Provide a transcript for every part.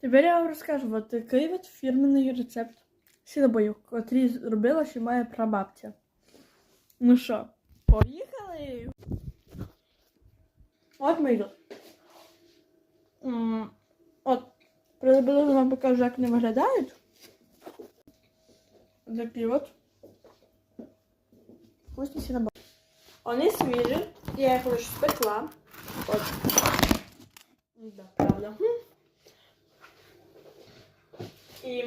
Тепер я вам розкажу, от такий от фірменний рецепт сінобоїв, котрий зробила ще моя прабабця. Ну що, поїхали? От ми. М, От, приблизно вам покажу, як вони виглядають. Такі от. Вкусні сінобої. Вони свіжі, я їх лише спекла. От. Да, правда. І,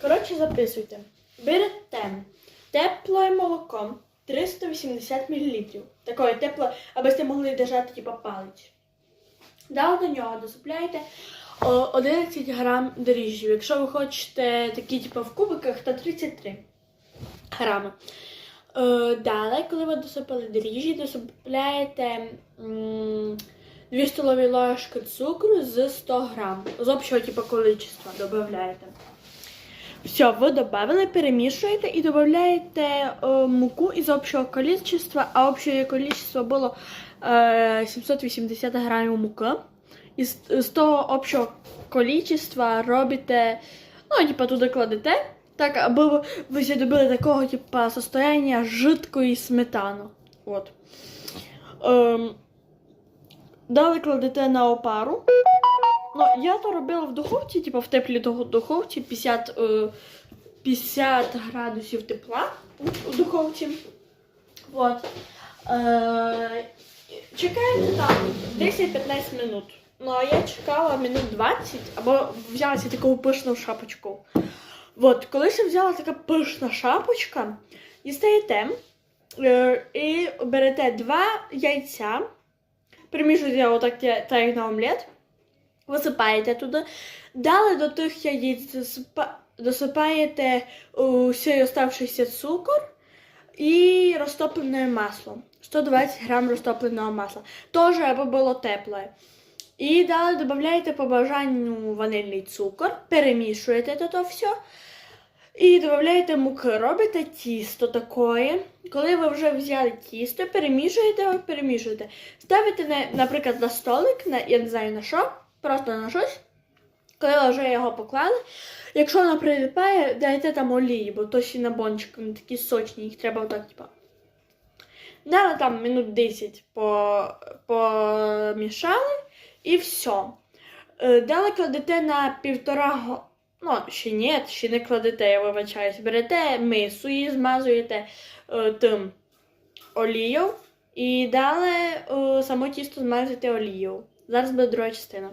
коротше, записуйте. Берете тепле молоко 380 мл. Такое тепле, аби сте могли держати типа палець. Далі до нього досипляєте 11 грам дріжджів. Якщо ви хочете такі, типу, в кубиках, то 33 грами. Е, далі, коли ви досипали дріжджі, досипляєте 2 столові ложки цукру з 100 грам. З общого типу, количества додаєте. Все, ви додали, перемішуєте і додаєте е, муку із общого количества, а общее количество було е, 780 грамів муки. І з, того общого количества робите, ну, типа, туди кладете, так, аби ви, добили такого, типа, состояння жидкої сметани. От. Ем, далі кладете на опару. Ну, я то робила в духовці, типу в теплій духовці 50, е, 50 градусів тепла у- духовці. От. Е, чекаєте там 10-15 минут. Ну, а я чекала минут 20, або взяла собі таку пишну шапочку. От, коли я взяла така пишна шапочка, дістаєте е, і берете два яйця, примішуєте отак, так як на омлет, висипаєте туди. Далі до тих яєць досипа- досипаєте усій оставшийся цукор і розтоплене масло. 120 грам розтопленого масла. Теж аби було тепле. І далі додаєте по бажанню ванильний цукор, перемішуєте то все. І додаєте муки, робите тісто такое. Коли ви вже взяли тісто, перемішуєте його, перемішуєте. Ставите, на, наприклад, на столик, на, я не знаю на що, просто на щось. Коли ви вже його поклали, якщо воно прилипає, дайте там олії, бо то ще на бончики, вони такі сочні, їх треба отак, типа. Дали там минут 10 помішали і все. Далі кладете на півтора. Ну, ще ні, ще не кладете, я вибачаюсь. Берете мису і змазуєте е, тим олією. І далі е, само тісто змазуєте олією. Зараз буде друга частина.